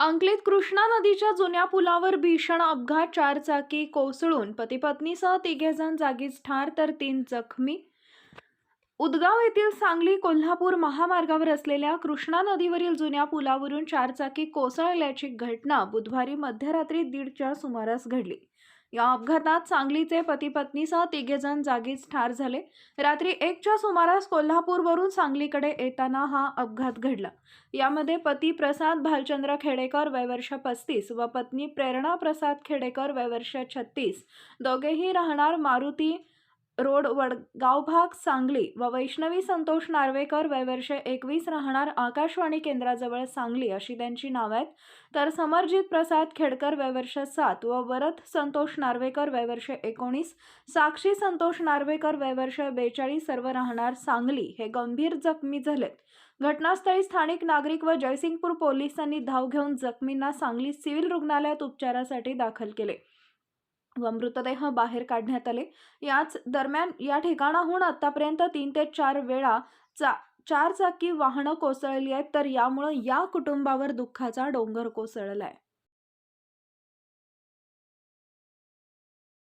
अंकलीत कृष्णा नदीच्या जुन्या पुलावर भीषण अपघात चारचाकी कोसळून पती पत्नीसह तिघेजण जागीच ठार तर तीन जखमी. उदगाव येथील सांगली कोल्हापूर महामार्गावर असलेल्या कृष्णा नदीवरील जुन्या पुलावरून चारचाकी कोसळल्याची घटना बुधवारी मध्यरात्री दीडच्या सुमारास घडली. या अपघातात सांगलीचे पती पत्नीसह तिघेजण जागीच ठार झाले. रात्री एकच्या सुमारास कोल्हापूरवरून सांगलीकडे येताना हा अपघात घडला. यामध्ये पती प्रसाद भालचंद्र खेडेकर वयवर्ष पस्तीस व पत्नी प्रेरणा प्रसाद खेडेकर वयवर्ष छत्तीस. दोघेही राहणार मारुती रोड वडगाव भाग सांगली व वैष्णवी संतोष नार्वेकर वयवर्ष एकवीस राहणार आकाशवाणी केंद्राजवळ सांगली अशी त्यांची नावं आहेत. तर समरजित प्रसाद खेडकर वयवर्ष सात व वरद संतोष नार्वेकर वयवर्ष एकोणीस साक्षी संतोष नार्वेकर वयवर्ष बेचाळीस सर्व राहणार सांगली हे गंभीर जखमी झालेत. घटनास्थळी स्थानिक नागरिक व जयसिंगपूर पोलिसांनी धाव घेऊन जखमींना सांगली सिव्हिल रुग्णालयात उपचारासाठी दाखल केले. व मृतदेह बाहेर काढण्यात आले. याच दरम्यान या ठिकाणाहून आतापर्यंत तीन ते चार वेळा चा चार चाकी वाहनं कोसळली आहेत. तर यामुळं या कुटुंबावर दुःखाचा डोंगर कोसळलाय.